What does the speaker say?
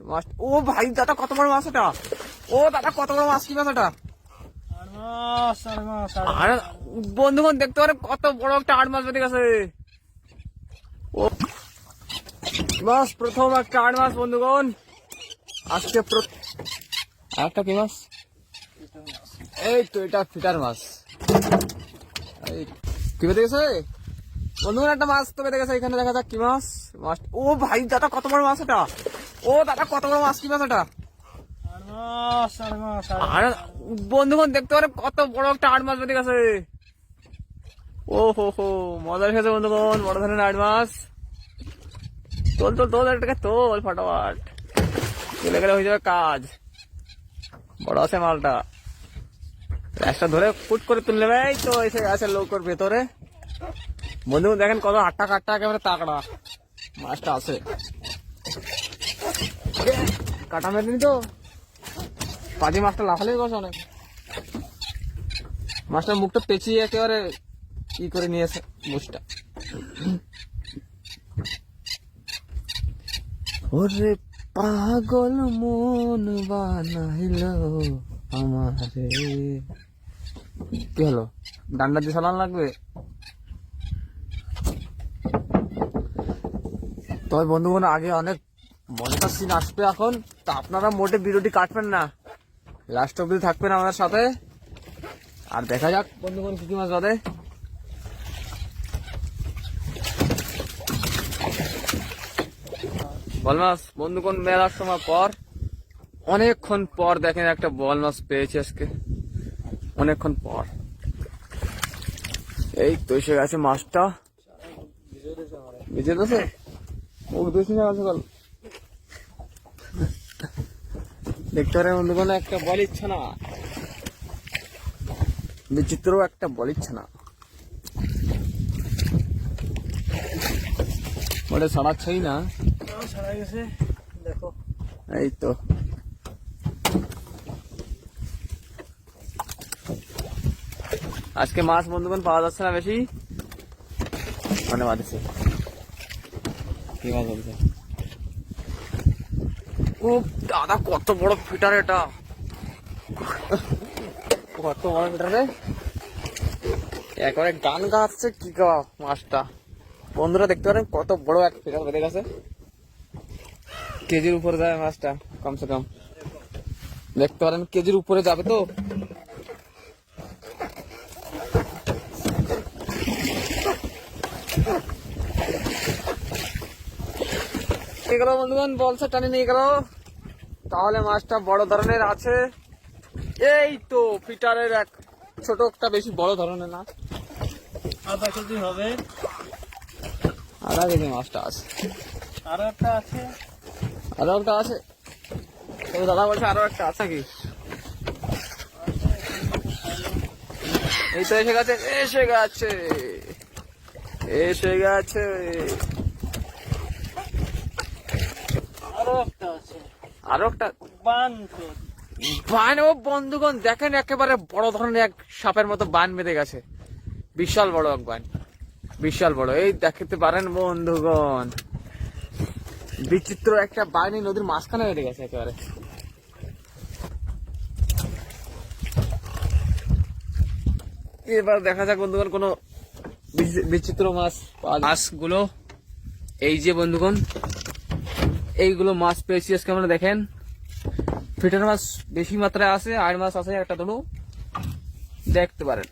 মাছ ও ভাই, দাদা, কত বড় মাছ এটা? ও দাদা, কত বড় মাছ কি মাছ এটা? আর আরে বন্ধুগণ, দেখতে পারে কত বড় একটা আট মাছ বেঁধে গেছে। ও। মাছ, প্রথম একটা আট মাছ, বন্ধুগণ। আজকে প্র- আর একটা কি মাছ? এই তো, এটা ফিটার মাছ। কি বেঁধে গেছে? বন্ধুগণ, একটা মাছ তো বেঁধে গেছে, এখানে দেখা যাক কি মাছ। মাছ ও ভাই, দাদা, কত বড় মাছ এটা? ও দাদা, কত বড় মাছ কি মাছ এটা আর, বন্ধুগণ, দেখতে পারে কত বড় একটা আট মাছ বেঁধে গেছে ও হো হো, মজা খেয়েছে বন্ধুগণ, বড় ধরনের আট মাছ। তোল তোল তোল এটাকে তোল, ফটাফট। চলে গেলে হয়ে যাবে কাজ। বড় আছে মালটা। একটা ধরে ফুট করে তুললে, এই তো, এসে গেছে লোকর ভেতরে। বন্ধু দেখেন কত আটটা কাটটা একেবারে তাকড়া। মাছটা আছে। কাটা মেরেনি তো? পাজি মাছটা লাফালে গেছে অনেক। মাছটার মুখটা পেঁচিয়ে একেবারে ই করে নিয়েছে মুছটা। ওরে পাগল মন বানাইল আমারে। কি হলো? ডান্ডা দিয়ে সালান লাগবে? তবে বন্ধুগণ আগে অনেক মজার সিন আসবে এখন। তা আপনারা মোটে ভিডিওটি কাটবেন না। লাস্ট অব্দি থাকবেন আমাদের সাথে। আর দেখা যাক বন্ধুগণ কি কি মাছ বাদে বল মাছ, বন্ধুগণ, মেলার সময় পর, অনেকক্ষণ পর দেখেন একটা বল মাছ পেয়েছি আজকে। অনেকক্ষণ পর। এই তো এসে গেছে মাছটা। ভিজে দিয়েছে ও বেশি না আছে পারেন বন্ধুগণ একটা বল ইচ্ছা না। বিচিত্র একটা বল ইচ্ছা না। বলে ছাড়াচ্ছেই না। গেছে। দেখো। এই তো। আজকে মাছ বন্ধুগণ পাওয়া যাচ্ছে না বেশি? মানে বাঁধছে কি মাছ বলছে ও, দাদা, কত বড় ফিটার এটা? কত বড় ফিটার রে? একবারে গান গাচ্ছে কি গা মাছটা? বন্ধুরা, দেখতে পারেন কত বড় এক ফিটার বেঁধে গেছে। কেজির উপরে যাবে মাছটা, কমসে কম। দেখতে পারেন কেজির উপরে যাবে তো? এগুলো বন্ধুগণ বলছে টানি নিয়ে গেল। তাহলে মাছটা বড় ধরনের আছে। এই তো ফিটারের এক ছোট একটা বেশি বড় ধরনের না। আধা কেজি হবে। আধা কেজি মাছটা আছে। আরও একটা আছে। আরও একটা আছে। তবে দাদা বলছে আরও একটা আছে কি? এই তো এসে গেছে এসে গেছে। এসে গেছে আরও একটা আছে আরও একটা বান বান ও বন্ধুগণ দেখেন একেবারে বড় ধরনের এক সাপের মতো বান বেঁধে গেছে। বিশাল বড় এক বান। বিশাল বড়। এই দেখতে পারেন বন্ধুগণ বিচিত্র একটা বাহিনী নদীর মাঝখানে বেঁধে গেছে একেবারে। এবার দেখা যাক বন্ধুগণ কোনো বিচিত্র মাছ মাছগুলো এই যে বন্ধুগণ এইগুলো মাছ পেয়েছি আজকে আমরা দেখেন। ফিটার মাছ বেশি মাত্রায় আছে আর মাছ আছে একটা দুটো দেখতে পারেন।